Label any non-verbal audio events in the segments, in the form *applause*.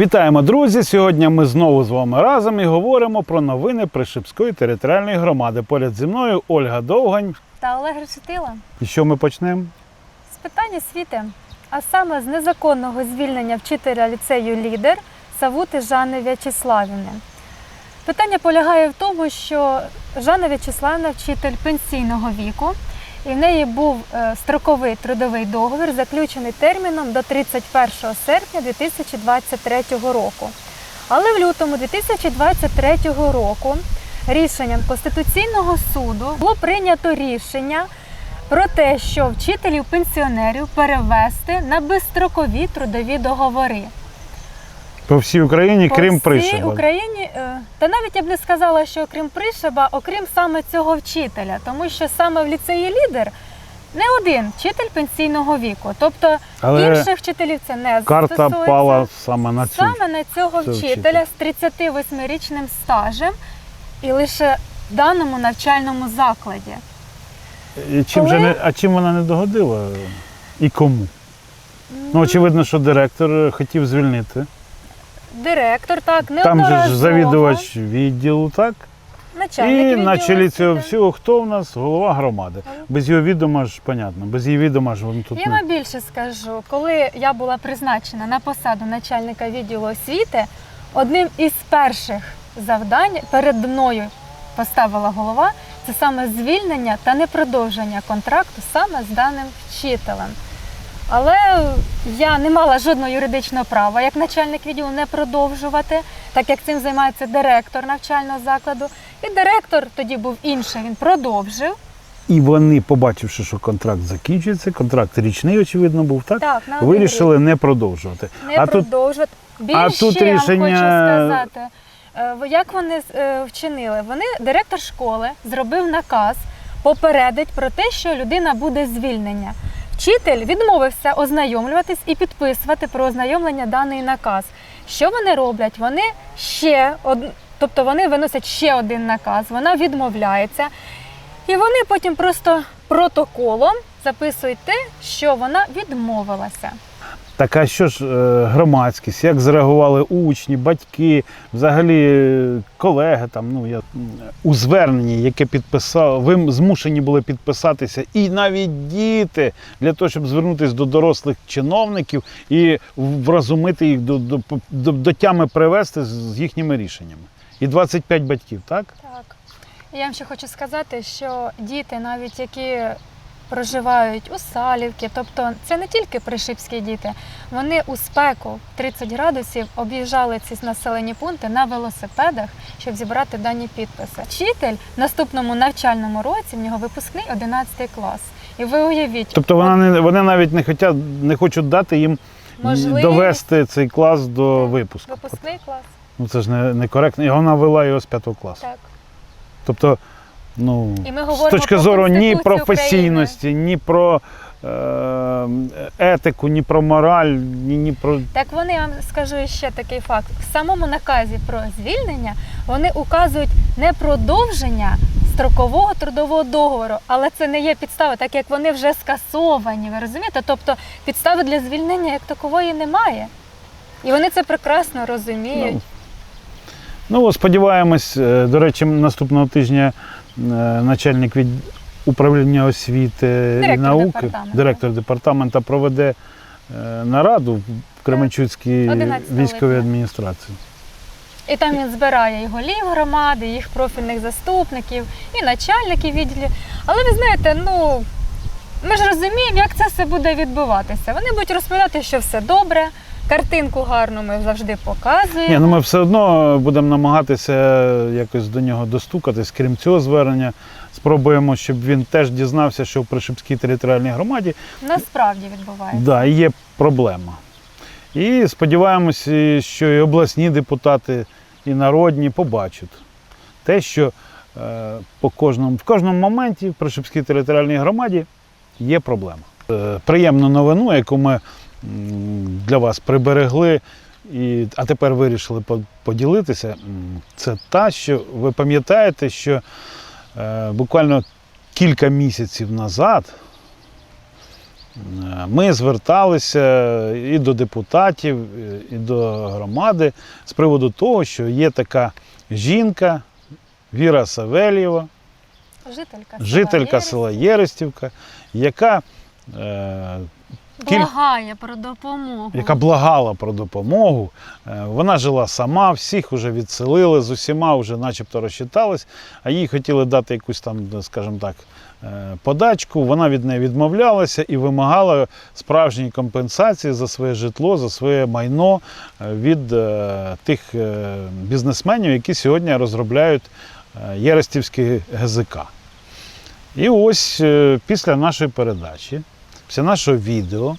Вітаємо, друзі! Сьогодні ми знову з вами разом і говоримо про новини Пришипської територіальної громади. Поряд зі мною Ольга Довгань. Та Олег Решетило. І що ми почнемо? З питання освіти, а саме з незаконного звільнення вчителя ліцею лідер Савути Жанни В'ячеславівни. Питання полягає в тому, що Жанна В'ячеславівна вчитель пенсійного віку, і в неї був е, строковий трудовий договір, заключений терміном до 31 серпня 2023 року. Але в лютому 2023 року рішенням Конституційного суду було прийнято рішення про те, що вчителів пенсіонерів перевести на безстрокові трудові договори. По всій Україні, По крім всій Пришиба. Україні, е, та навіть я б не сказала, що окрім Пришиба, окрім саме цього вчителя, тому що саме в ліцеї лідер не один вчитель пенсійного віку. Тобто Але інших вчителів це не Карта стосується. пала саме на цю. Саме на цього цього вчителя з 38-річним стажем і лише в даному навчальному закладі. І чим Коли- же не, а чим вона не догодила? І кому? Ну, очевидно, що директор хотів звільнити. Директор, так, не Там же ж завідувач відділу, так? начальник І відділу на чолі цього всього хто в нас? Голова громади. Без його відома ж, понятно, без її відома ж він тут Я не. вам більше скажу, коли я була призначена на посаду начальника відділу освіти, одним із перших завдань перед мною поставила голова це саме звільнення та непродовження контракту саме з даним вчителем. Але я не мала жодного юридичного права як начальник відділу не продовжувати, так як цим займається директор навчального закладу. І директор тоді був інший, він продовжив. І вони, побачивши, що контракт закінчується, контракт річний, очевидно, був так. Так, Вирішили не продовжувати. не а тут продовжувати. Більше а тут я вам рішення- хочу сказати, е, як вони е, вчинили. Вони, директор школи, зробив наказ, попередить про те, що людина буде звільнення. Вчитель відмовився ознайомлюватись і підписувати про ознайомлення даний наказ. Що вони роблять? Вони ще од... тобто вони виносять ще один наказ, вона відмовляється. І вони потім просто протоколом записують те, що вона відмовилася. Так а що ж е, громадськість, як зреагували учні, батьки, взагалі е, колеги там, ну я у зверненні, яке підписав, ви змушені були підписатися, і навіть діти для того, щоб звернутися до дорослих чиновників і вразумити їх до, до, до, до тями привести з, їхніми рішеннями. І 25 батьків, так? Так. Я вам ще хочу сказати, що діти, навіть які проживають у Салівці, тобто це не тільки пришипські діти, вони у спеку 30 градусів об'їжджали ці населені пункти на велосипедах, щоб зібрати дані підписи. Вчитель в наступному навчальному році в нього випускний 11 клас. І ви уявіть, Тобто вона не вони навіть не хочуть, не хочуть дати їм Можливість. довести цей клас до випуску. випускний клас. Ну це ж не, не коректно. І вона вела його з п'ятого класу. Так. Тобто, ну, І ми з говоримо точки про зору ні Конституцію професійності, ні про е, етику, ні про мораль, ні, ні про. Так вони я вам скажу ще такий факт. В самому наказі про звільнення вони указують не продовження строкового трудового договору, але це не є підстава, так як вони вже скасовані. Ви розумієте? Тобто підстави для звільнення як такової немає. І вони це прекрасно розуміють. Ну, ну, сподіваємось, е, до речі, наступного тижня начальник від управління освіти і Директор науки, департаменту. директор департамента проведе е, нараду в Кременчуцькій 11 військовій липня. адміністрації. І там він збирає і голів громади, і їх профільних заступників, і начальників відділів. Але ви знаєте, ну ми ж розуміємо, як це все буде відбуватися. Вони будуть розповідати, що все добре, картинку гарну ми завжди показуємо. Ні, ну ми все одно будемо намагатися якось до нього достукатись, крім цього звернення. Спробуємо, щоб він теж дізнався, що в Пришипській територіальній громаді Насправді відбувається. да, є проблема. І сподіваємося, що і обласні депутати, і народні побачать те, що е, по кожному, в кожному моменті в Пришипській територіальній громаді є проблема. Е, приємну новину, яку ми для вас приберегли, і, а тепер вирішили поділитися, це та, що ви пам'ятаєте, що е, буквально кілька місяців назад ми зверталися і до депутатів, і до громади з приводу того, що є така жінка Віра Савельєва, Жителька жителька села Єрестівка, яка, е, кіль- благає про допомогу. яка благала про допомогу. Е, Вона жила сама, всіх вже відселили, з усіма вже начебто розчитались, а їй хотіли дати якусь там, скажімо так, е, подачку. Вона від неї відмовлялася і вимагала справжньої компенсації за своє житло, за своє майно е, від тих бізнесменів, які сьогодні розробляють Єрестівський ГЗК. І ось після нашої передачі, після нашого відео,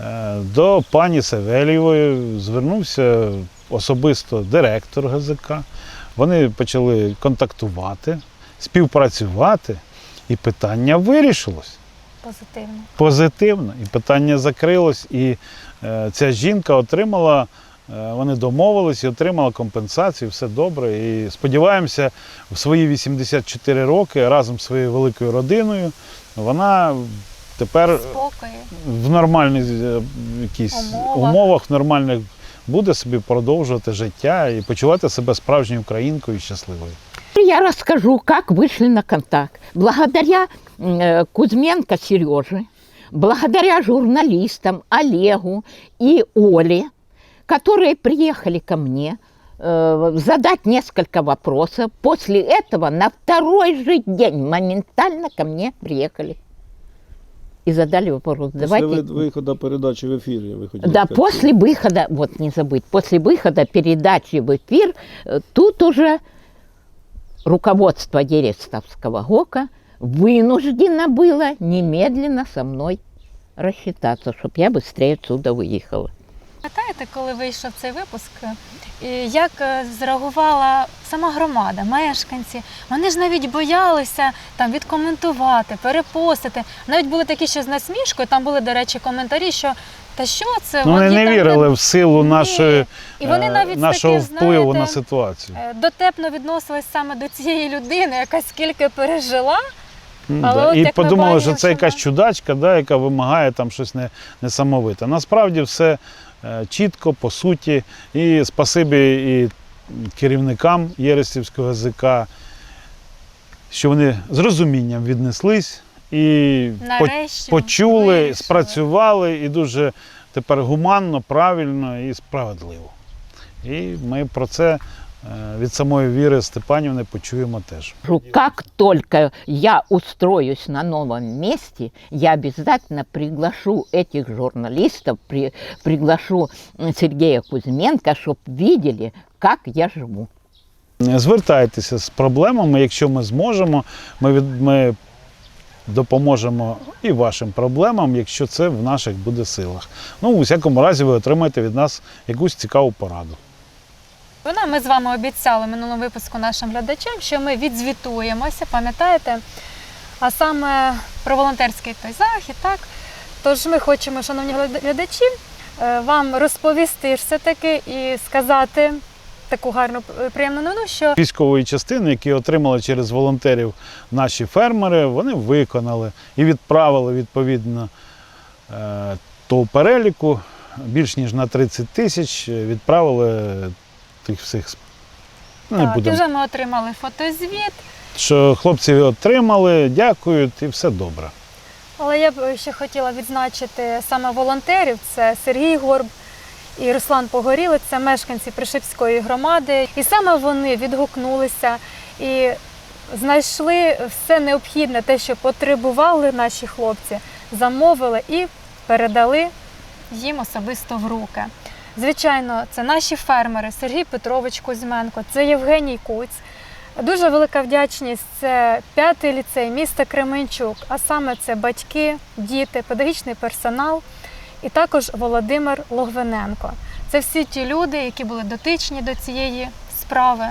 е, до пані Савельєвої звернувся особисто директор ГЗК. Вони почали контактувати, співпрацювати, і питання вирішилось Позитивно. позитивно. І питання закрилось, і е, ця жінка отримала, е, вони домовились і отримала компенсацію, все добре. І сподіваємося, в свої 84 роки разом з своєю великою родиною вона тепер Спокої. в нормальних е, якісь Умовах. умовах, в нормальних буде собі продовжувати життя і почувати себе справжньою українкою і щасливою. Я расскажу, как вышли на контакт. Благодаря э, Кузьменко Сереже, благодаря журналистам Олегу и Оле, которые приехали ко мне э, задать несколько вопросов. После этого на второй же день моментально ко мне приехали и задали вопрос. Давайте. Після ви- виходу передачі в ефірі ви хотіли Да, сказати. после выхода, вот не забыть, после выхода передачи в эфир, э, тут уже руководство Дерестовского ГОКа вынуждено было немедленно со мной рассчитаться, чтобы я быстрее отсюда выехала. Пам'ятаєте, коли вийшов цей випуск, як е, зреагувала сама громада, мешканці? Вони ж навіть боялися там відкоментувати, перепостити. Навіть були такі, що з насмішкою, там були, до речі, коментарі, що та що це? Ну, вони не там вірили в силу нашої, І вони е, навіть нашого таким, впливу знаєте, на ситуацію. е, дотепно відносились саме до цієї людини, яка скільки пережила. Але да. от І подумали, бачимо, що це якась чудачка, да, яка вимагає там щось не, несамовите. Насправді все чітко, по суті. І спасибі і керівникам Єрестівського ЗК, що вони з розумінням віднеслись і Нарешті почули, вирішили. спрацювали і дуже тепер гуманно, правильно і справедливо. І ми про це е, від самої Віри Степанівни почуємо теж. Как только я устроюсь на новом месте, я обязательно приглашу этих журналистов, при- приглашу м, Сергея Кузьменко, чтобы видели, как я живу. Звертайтеся з проблемами, якщо ми зможемо, ми, від, ми допоможемо і вашим проблемам, якщо це в наших буде силах. Ну, у всякому разі, ви отримаєте від нас якусь цікаву пораду. Вона ми з вами обіцяли минулому випуску нашим глядачам, що ми відзвітуємося, пам'ятаєте? А саме про волонтерський той захід, так? Тож ми хочемо, шановні глядачі, е, вам розповісти все-таки і сказати таку гарну е, приємну новину, що Військової частини, які отримали через волонтерів наші фермери, вони виконали і відправили відповідно е, того переліку більш ніж на 30 тисяч, е, відправили тих всіх. Ну, не так, і вже ми отримали фотозвіт. Що хлопці отримали, дякують і все добре. Але я б ще хотіла відзначити саме волонтерів: це Сергій Горб і Руслан Погорілець, це мешканці Пришипської громади. І саме вони відгукнулися і знайшли все необхідне, те, що потребували наші хлопці, замовили і передали їм особисто в руки. Звичайно, це наші фермери Сергій Петрович Кузьменко, це Євгеній Куць. Дуже велика вдячність це п'ятий ліцей міста Кременчук, а саме це батьки, діти, педагогічний персонал і також Володимир Логвиненко. Це всі ті люди, які були дотичні до цієї справи.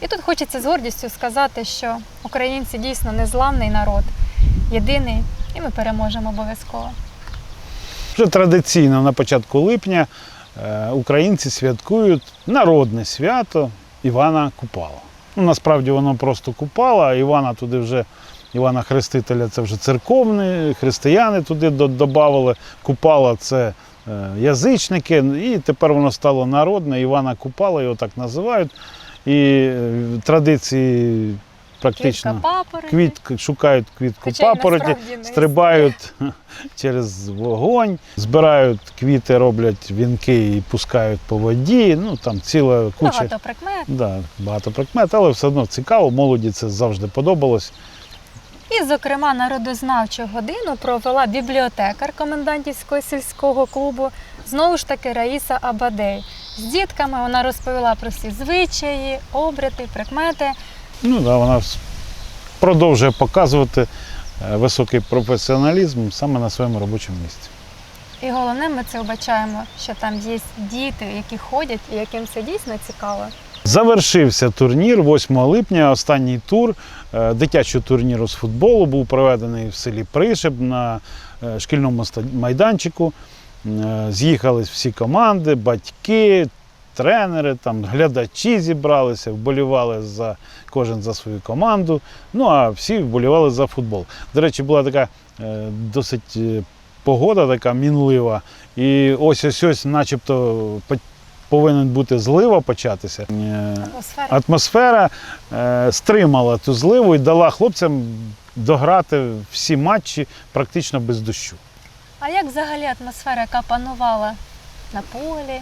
І тут хочеться з гордістю сказати, що українці дійсно незламний народ, єдиний, і ми переможемо обов'язково. Вже традиційно на початку липня українці святкують народне свято Івана Купала. Ну, насправді воно просто Купала, Івана туди вже Івана Хрестителя це вже церковні, християни туди додавали. Купала це е, язичники, і тепер воно стало народне. Івана Купала, його так називають. І е, традиції практично. Квітка. Квіт, шукають квітку Хоча папороті, стрибають *laughs* через вогонь, збирають квіти, роблять вінки і пускають по воді. Ну там ціла куча. Багато прикмет. Да, багато прикмет, але все одно цікаво, молоді це завжди подобалось. І, зокрема, народознавчу годину провела бібліотекар комендантівського сільського клубу, знову ж таки Раїса Абадей. З дітками вона розповіла про всі звичаї, обряди, прикмети. Ну, да, вона продовжує показувати е, високий професіоналізм саме на своєму робочому місці. І головне, ми це вбачаємо, що там є діти, які ходять і яким це дійсно цікаво. Завершився турнір 8 липня. Останній тур е, дитячого турніру з футболу був проведений в селі Пришиб на е, шкільному майданчику. З'їхались всі команди, батьки, тренери, там глядачі зібралися, вболівали за кожен за свою команду. Ну а всі вболівали за футбол. До речі, була така е, досить е, погода, така мінлива. І ось ось ось, начебто, повинен бути злива початися. Е, Атмосфера. Атмосфера е, стримала ту зливу і дала хлопцям дограти всі матчі практично без дощу. А як взагалі атмосфера, яка панувала на полі,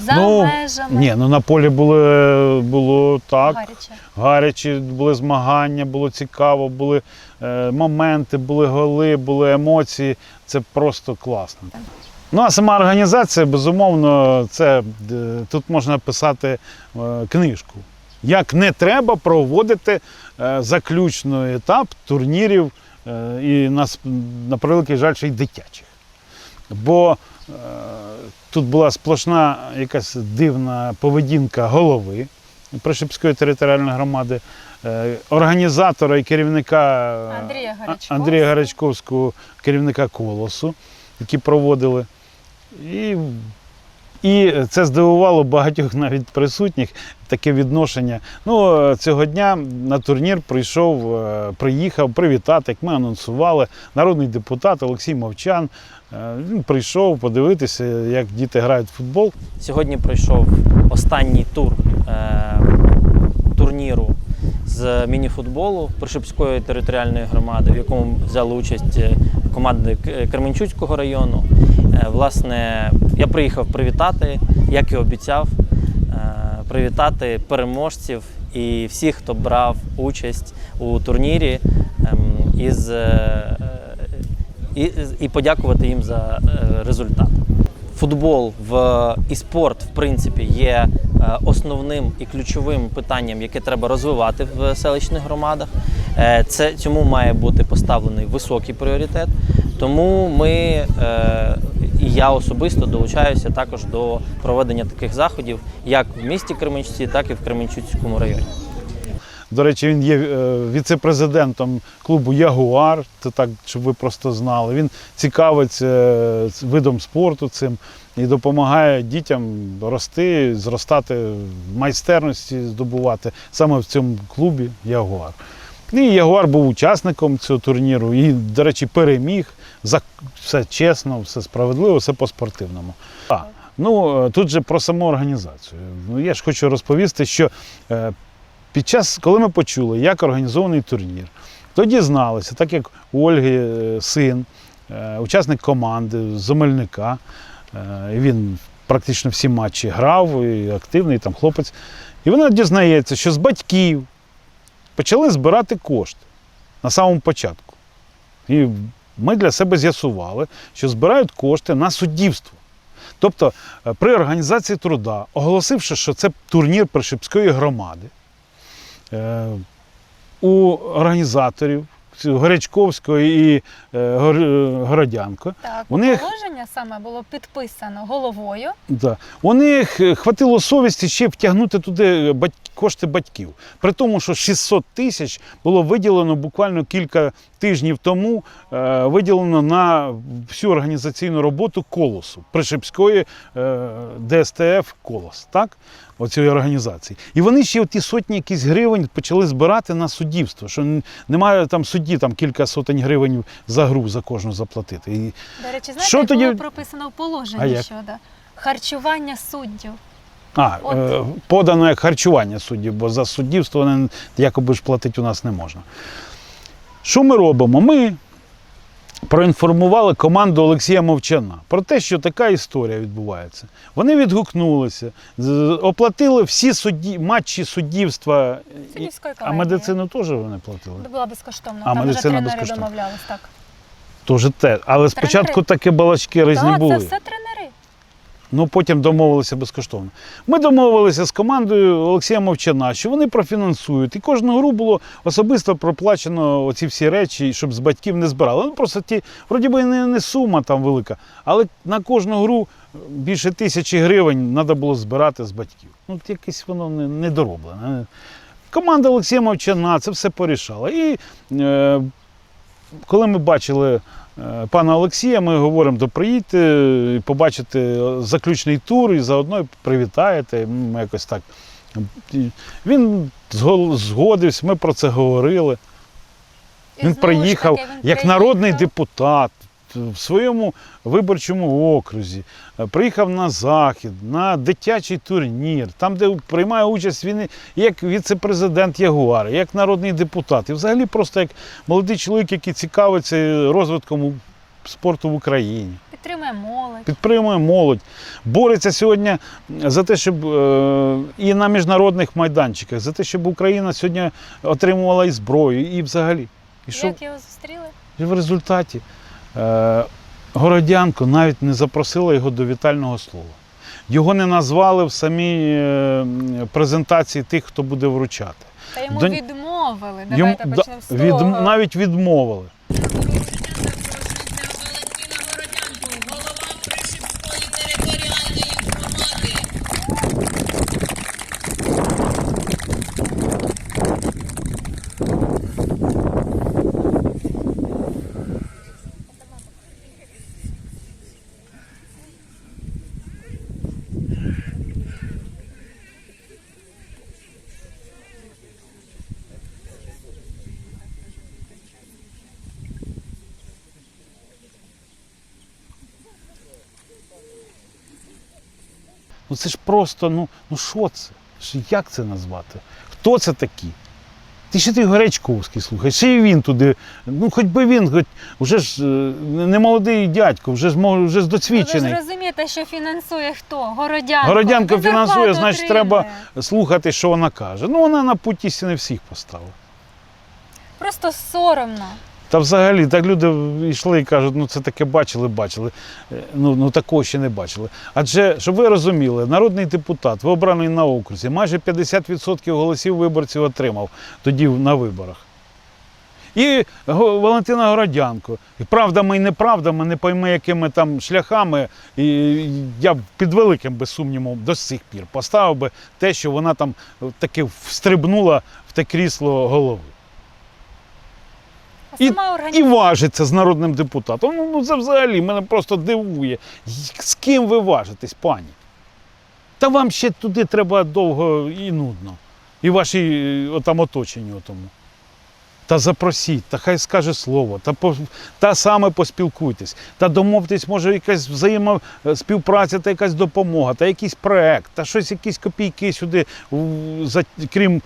за Ну, межами? Ні, ну на полі було, було так. Гаряче. Гарячі, були змагання, було цікаво, були е, моменти, були голи, були емоції. Це просто класно. Ну а сама організація, безумовно, це е, тут можна писати е, книжку. Як не треба проводити е, заключний етап турнірів е, і на, на превеликий жаль, ще й дитячих. Бо тут була сплошна якась дивна поведінка голови Пришипської територіальної громади, е, організатора і керівника е, Андрія А- Гарячковського. Андрія Гарячковського, керівника колосу, які проводили. І, і це здивувало багатьох *laughs* навіть присутніх таке відношення. Ну, е, цього дня на турнір прийшов, е, приїхав привітати, як ми анонсували, народний депутат Олексій Мовчан. Е, Він прийшов подивитися, як діти грають в футбол. Сьогодні пройшов останній тур е, турніру з мініфутболу Пришипської територіальної громади, в якому взяли участь команди К- Кременчуцького району. Е, власне, я приїхав привітати, як і обіцяв, е, привітати переможців і всіх, хто брав участь у турнірі ем, із, е, і, і подякувати їм за е, результат. Футбол в і спорт, в принципі, є е, основним і ключовим питанням, яке треба розвивати в селищних громадах. Е, Це цьому має бути поставлений високий пріоритет. Тому ми е, і я особисто долучаюся також до проведення таких заходів, як в місті Кременчуці, так і в Кременчуцькому районі. До речі, він є е, віце-президентом клубу Ягуар. Це так, щоб ви просто знали. Він цікавиться видом спорту цим і допомагає дітям рости, зростати в майстерності, здобувати саме в цьому клубі Ягуар. І Ягуар був учасником цього турніру і, до речі, переміг. За все чесно, все справедливо, все по-спортивному. А, ну е, тут же про саму організацію. Ну, я ж хочу розповісти, що е, під час, коли ми почули, як організований турнір, то дізналися, так як у Ольги е, син, учасник команди з Омельника, е, він практично всі матчі грав, і активний там хлопець. І вона дізнається, що з батьків почали збирати кошти на самому початку. І ми для себе з'ясували, що збирають кошти на суддівство. Тобто е, при організації труда, оголосивши, що це турнір Пришипської громади, е, у організаторів Горячковського і е, Городянко, Так, У них- положення саме було підписано головою. да, у них хватило совісті ще втягнути туди батьк- кошти батьків. При тому, що 600 тисяч було виділено буквально кілька тижнів тому, е, виділено на всю організаційну роботу колосу Пришипської е, ДСТФ Колос. Так? Оцієї організації. І вони ще ті сотні якісь гривень почали збирати на суддівство, що немає там судді там кілька сотень гривень за гру за кожну заплатити. І До речі, знаєте, Що тоді- було прописано в А положенні як? щодо харчування суддів. А, От. е, подано як харчування суддів, бо за суддівство вони якоби ж платити у нас не можна. Що ми робимо? Ми проінформували команду Олексія Мовчана про те, що така історія відбувається. Вони відгукнулися, оплатили всі судді, матчі суддівства. Суддівської А колегії. медицину теж вони платили? Це Була безкоштовно. А, Там вже медицина тренери безкоштовна. домовлялись, так. Теж те. Але спочатку такі балачки різні Так, були. це все тренери. Ну потім домовилися безкоштовно. Ми домовилися з командою Олексія Мовчана, що вони профінансують. І кожну гру було особисто проплачено оці всі речі, щоб з батьків не збирали. Ну просто ті, вроді би, не, не сума там велика, але на кожну гру більше тисячі гривень треба було збирати з батьків. Ну, якесь воно не, недороблене. Команда Олексія Мовчана це все порішала. І е, коли ми бачили пана Олексія, ми говоримо, то приїдьте побачите заключний тур і заодно привітаєте. Ми якось так. Він зго- згодився, ми про це говорили. Він приїхав як народний депутат в своєму виборчому окрузі, е, приїхав на захід, на дитячий турнір, там, де приймає участь він як віце-президент Ягуар, як народний депутат. І взагалі просто як молодий чоловік, який цікавиться розвитком спорту в Україні Підтримує молодь. підтримує молодь, бореться сьогодні за те, щоб е, і на міжнародних майданчиках, за те, щоб Україна сьогодні отримувала і зброю, і взагалі. І що Як його зустріли? і в результаті Городянко навіть не запросила його до вітального слова. Його не назвали в самій е, презентації тих, хто буде вручати. Та йому До- відмовили. Давайте да, почнемо з від, навіть відмовили. Ну це ж просто, ну, ну що це? Як це назвати? Хто це такі? Ти ще ти Гречковський слухай, ще й він туди. Ну, хоч би він, хоч вже ж е, не молодий дядько, вже ж вже ж Ви ж розумієте, що фінансує хто? Городянко. Городянко фінансує, зарплату значить, отримує. треба слухати, що вона каже. Ну, вона на путі не всіх поставила. Просто соромно. Та взагалі, так люди йшли і кажуть, ну це таке бачили, бачили. Е, Ну, ну такого ще не бачили. Адже, щоб ви розуміли, народний депутат, ви обраний на окрузі, майже 50% голосів виборців отримав тоді на виборах. І Валентина Городянко. І правдами і неправдами, не пойми, якими там шляхами. І я під великим би сумнівом до сих пір поставив би те, що вона там таки встрибнула в те крісло голови. А І- сама І важиться з народним депутатом. Ну, ну це взагалі мене просто дивує. З ким ви важитесь, пані? Та вам ще туди треба довго і нудно. І ваші е, отам оточенню тому. Та запросіть, та хай скаже слово, та, по, та саме поспілкуйтесь, та домовтесь, може, якась взаємоспівпраця та якась допомога, та якийсь проект, та щось, якісь копійки сюди, за, крім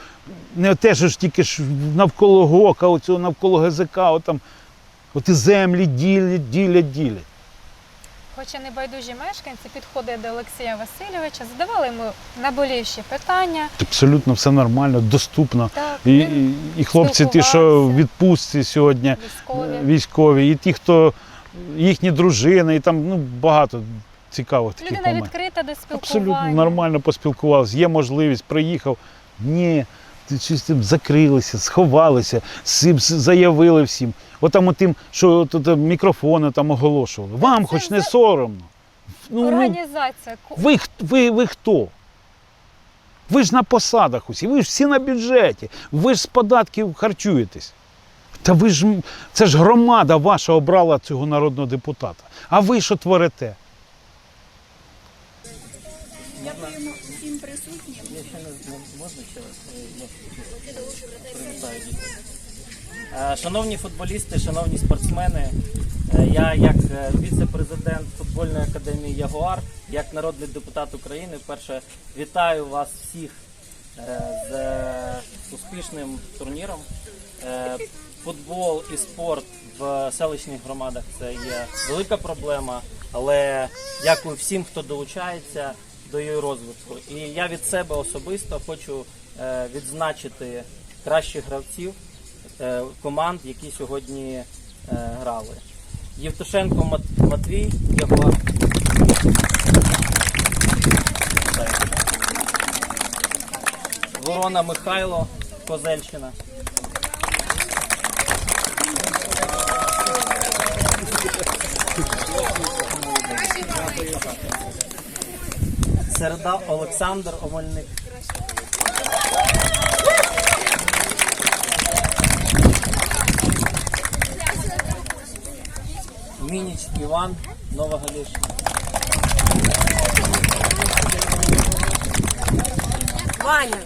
не те, що ж тільки ж навколо ГОКа, оцього навколо ГЗК, отам, от і землі ділять, ділять, ділять. Хоча небайдужі мешканці підходили до Олексія Васильовича, задавали йому наболівші питання. Абсолютно все нормально, доступно. Так, І, і, і хлопці, ті, що в відпустці сьогодні, військові. е, військові, і ті, хто їхні дружини, і там ну, багато цікавих таких Людина моментів. відкрита до спілкування. Абсолютно нормально поспілкувалися, є можливість, приїхав. Ні, ти щось там закрилися, сховалися, с- заявили всім. Отам тим, що от, от, мікрофони там оголошували. Вам це хоч не за- соромно. Ну, ну, Організація. ви, ви, ви хто? Ви ж на посадах усі, ви ж всі на бюджеті, ви ж з податків харчуєтесь. Та ви ж це ж громада ваша обрала цього народного депутата. А ви що творите? Е, Шановні футболісти, шановні спортсмени, е, я як е, віце-президент футбольної академії Ягуар, як народний депутат України, вперше вітаю вас всіх е, з е, успішним турніром. Е, Футбол і спорт в селищних громадах це є велика проблема, але дякую всім, хто долучається до її розвитку. І я від себе особисто хочу е, відзначити кращих гравців е, команд, які сьогодні е, грали. Євтушенко Матвій, Ягуар. Ворона Михайло, Козельщина. Середа Олександр Омельник. Мініч Іван, Нова Галішина. Ваня.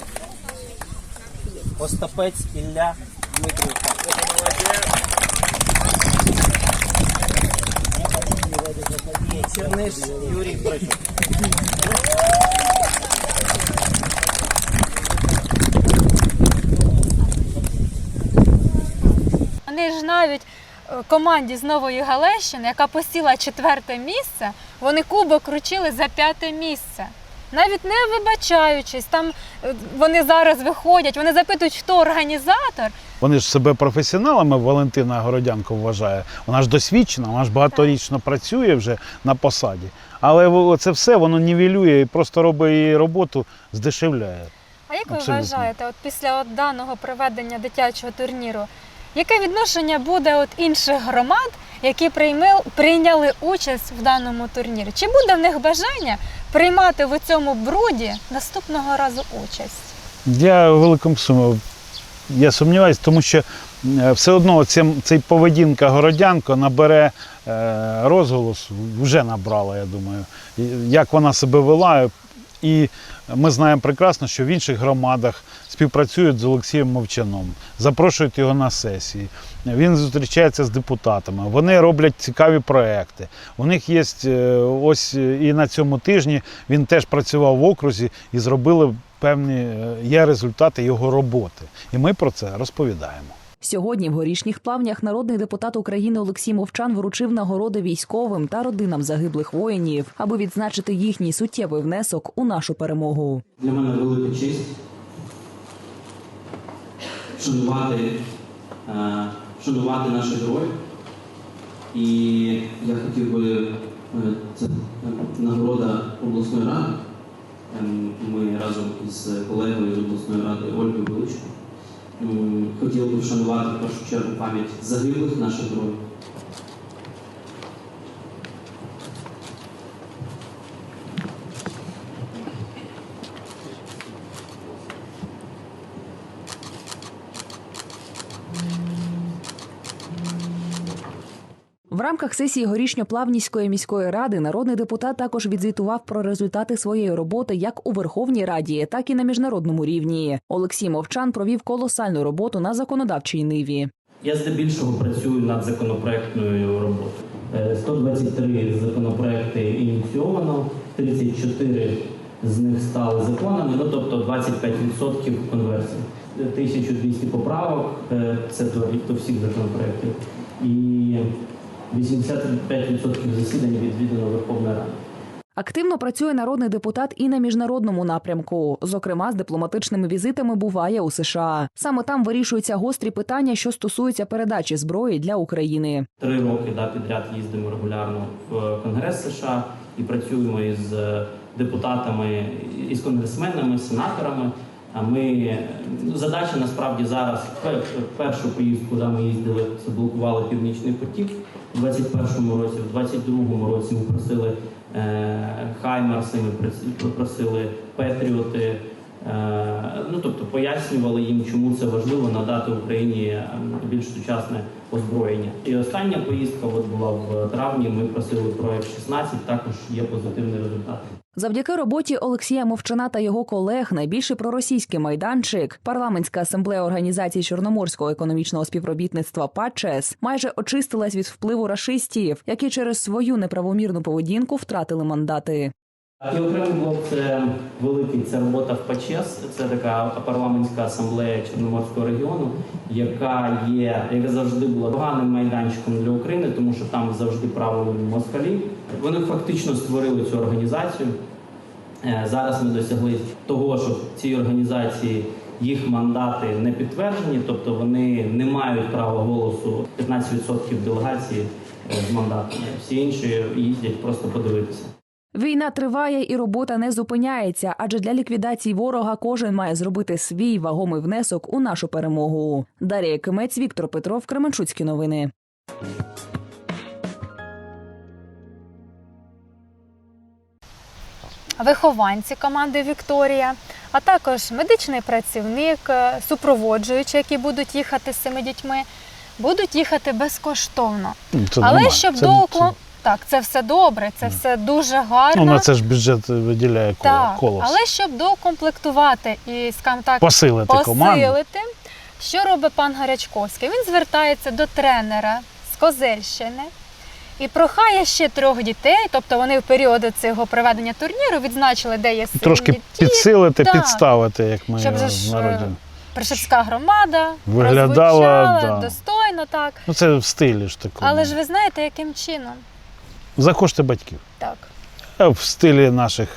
Остапець Ілля Дмитрівка. Черниш Юрій Причук. Вони ж навіть команді з Нової Галещини, яка посіла четверте місце, вони кубок вручили за п'яте місце. Навіть не вибачаючись, там е, вони зараз виходять, вони запитують, хто організатор. Вони ж себе професіоналами Валентина Городянко вважає. Вона ж досвідчена, вона ж багаторічно працює вже на посаді. Але це все воно нівелює і просто робить її роботу, здешевляє. А як ви вважаєте, от після от даного проведення дитячого турніру, яке відношення буде от інших громад, які прийняли участь в даному турнірі? Чи буде в них бажання приймати в цьому бруді наступного разу участь? Я великому сумі. Я сумніваюся, тому що е, все одно цей поведінка Городянко набере е, розголос, вже набрала, я думаю, як вона себе вела. І ми знаємо прекрасно, що в інших громадах співпрацюють з Олексієм Мовчаном, запрошують його на сесії. Він зустрічається з депутатами. Вони роблять цікаві проекти. У них є е, ось е, і на цьому тижні він теж працював в окрузі і зробили певні е, є результати його роботи. І ми про це розповідаємо. Сьогодні в горішніх плавнях народний депутат України Олексій Мовчан вручив нагороди військовим та родинам загиблих воїнів, аби відзначити їхній суттєвий внесок у нашу перемогу. Для мене велика честь шанувати, е, шанувати наших героїв. І я хотів би, е, це е, нагорода обласної ради. Ем, Ми разом із колегою з обласної ради Ольгою Величко м, хотіли б вшанувати в першу чергу пам'ять загиблих наших героїв. В рамках сесії горішньоплавнівської міської ради народний депутат також відзвітував про результати своєї роботи як у Верховній Раді, так і на міжнародному рівні. Олексій Мовчан провів колосальну роботу на законодавчій ниві. Я здебільшого працюю над законопроектною роботою. Е, 123 законопроекти ініційовано, 34 з них стали законами, ну тобто 25% конверсії. 1200 поправок, е, це до, всіх законопроєктів. І 85% засідань відвідано Верховної Ради. Активно працює народний депутат і на міжнародному напрямку. Зокрема, з дипломатичними візитами буває у США. Саме там вирішуються гострі питання, що стосуються передачі зброї для України. Три роки да, підряд їздимо регулярно в Конгрес США і працюємо із е, депутатами, із конгресменами, сенаторами. А ми ну, задача насправді зараз першу поїздку, куди ми їздили, це блокували північний потік у 21-му році, в 22-му році ми просили е, Хаймарси, ми прос- просили Петріоти. Е, Ну тобто пояснювали їм, чому це важливо надати Україні е, більш сучасне озброєння. І остання поїздка от була в травні. Ми просили про F-16, також є позитивний результат. Завдяки роботі Олексія Мовчана та його колег найбільший проросійський майданчик, парламентська асамблея організації Чорноморського економічного співробітництва ПАЧЕС майже очистилась від впливу рашистів, які через свою неправомірну поведінку втратили мандати. І окремий блок це великий це робота в ПАЧЕС. Це така парламентська асамблея Чорноморського регіону, яка є, яка завжди була поганим майданчиком для України, тому що там завжди правили москалі. Вони фактично створили цю організацію. Е, Зараз ми досягли того, що в цій організації їх мандати не підтверджені, тобто вони не мають права голосу 15% делегації е, з мандатами. Всі інші їздять просто подивитися. Війна триває і робота не зупиняється, адже для ліквідації ворога кожен має зробити свій вагомий внесок у нашу перемогу. Дар'я Кимець, Віктор Петров, Кременчуцькі новини. вихованці команди Вікторія, а також медичний працівник, е, супроводжуючі, які будуть їхати з цими дітьми, будуть їхати безкоштовно. Ну, Це Але нормально. щоб це, доукло... Так, це все добре, це все дуже гарно. Ну, на це ж бюджет виділяє коло, так, колос. але щоб доукомплектувати і, скажімо так, Посилити команду. посилити, що робить пан Гарячковський? Він звертається до тренера з Козельщини і прохає ще трьох дітей, тобто вони в період цього проведення турніру відзначили, де є сильні Трошки діти, підсилити, Так. підставити, як ми Щоб в народі. е, Пришепська громада Виглядала, да. достойно, так. Ну це в стилі ж такому. Але ж ви знаєте, яким чином? За кошти батьків. Так. В стилі наших.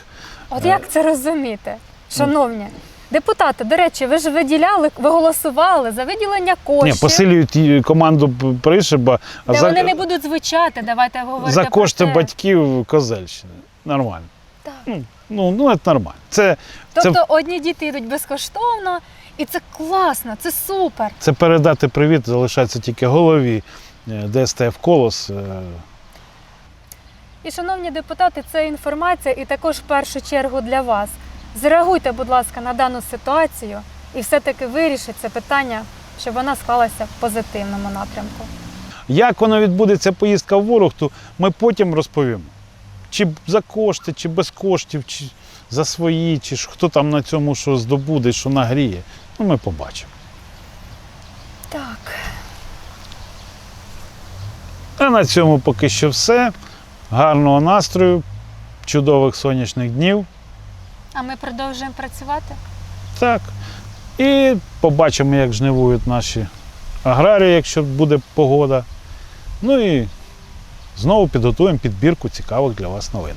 От Е. як це розуміти, шановні? Депутати, до речі, ви ж виділяли, ви голосували за виділення коштів. Ні, посилюють команду Пришиба, Де за, вони не будуть звучати, давайте говорити за кошти про батьків Козельщини. Нормально. Так. Ну, ну, ну, це нормально. Це, Тобто це, одні діти йдуть безкоштовно, і це класно, це супер. це передати привіт залишається тільки голові е, ДСТФ Колос. І, шановні депутати, це інформація і також в першу чергу для вас. Зреагуйте, будь ласка, на дану ситуацію і все-таки вирішіть це питання, щоб вона склалася в позитивному напрямку. Як воно відбудеться поїздка в ворог, то ми потім розповімо. Чи за кошти, чи без коштів, чи за свої, чи хто там на цьому що здобуде, що нагріє. Ну, ми побачимо. Так. А на цьому поки що все. Гарного настрою, чудових сонячних днів. А ми продовжуємо працювати. Так. І побачимо, як жнивують наші аграрії, якщо буде погода. Ну і знову підготуємо підбірку цікавих для вас новин.